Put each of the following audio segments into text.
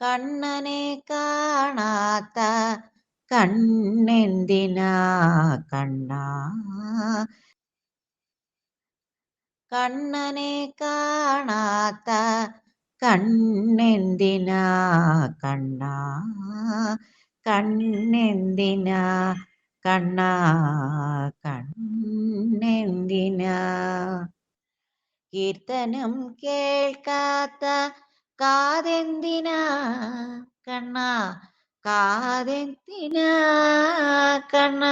കണ്ണനെ കാണാത്ത കണ്ണെന്തിനാ കണ്ണ? കണ്ണനെ കാണാത്ത കണ്ണെന്തിനാ കണ്ണ? കണ്ണെന്തിനാ കണ്ണ? കണ്ണെന്തിനാ? കീർത്തനം കേൾക്കാത്ത കാതെന്തിനാ കണ്ണ? കാതെന്തിനാ കണ്ണ?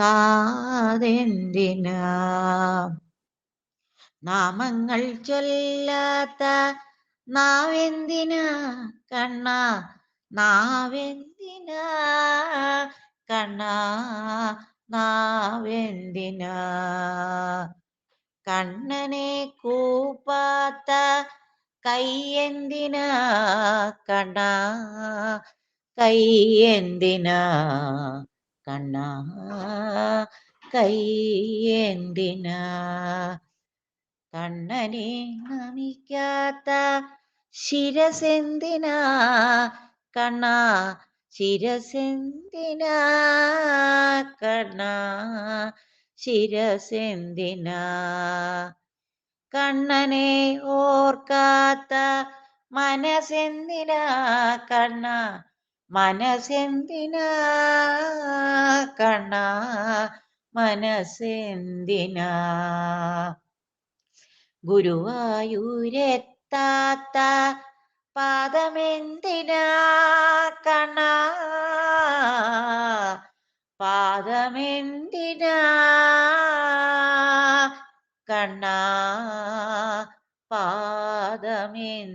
കാതെന്തിനാ? നാമങ്ങൾ ചൊല്ലാത്ത നാവെന്തിനാ കണ്ണ? നാവെന്തിനാ കണ്ണ? നാവെന്തിനാ? കണ്ണനെ കൂപ്പാത്ത കയ്യെന്തിനാ കണ്ണ? കയ്യെന്തിനാ കണ്ണ? കയ്യെന്തിനാ കണ്ണനെ നമിക്കാത്ത ശിരസെന്തിനാ? കണ്ണ? ശിരസെന്തിനാ കണ്ണ? ശിരസെന്തിനാ? കണ്ണനെ ഓർക്കാത്ത മനസ്സെന്തിനാ കണ്ണ? മനസ്സെന്തിനാ കണ്ണ? മനസ്സെന്തിനാ? ഗുരുവായൂരെത്താത്ത പാദമെന്തിനാ കണ്ണ? പാദമെന്തിനാ കണ്ണ പാദമെന്തിനാ?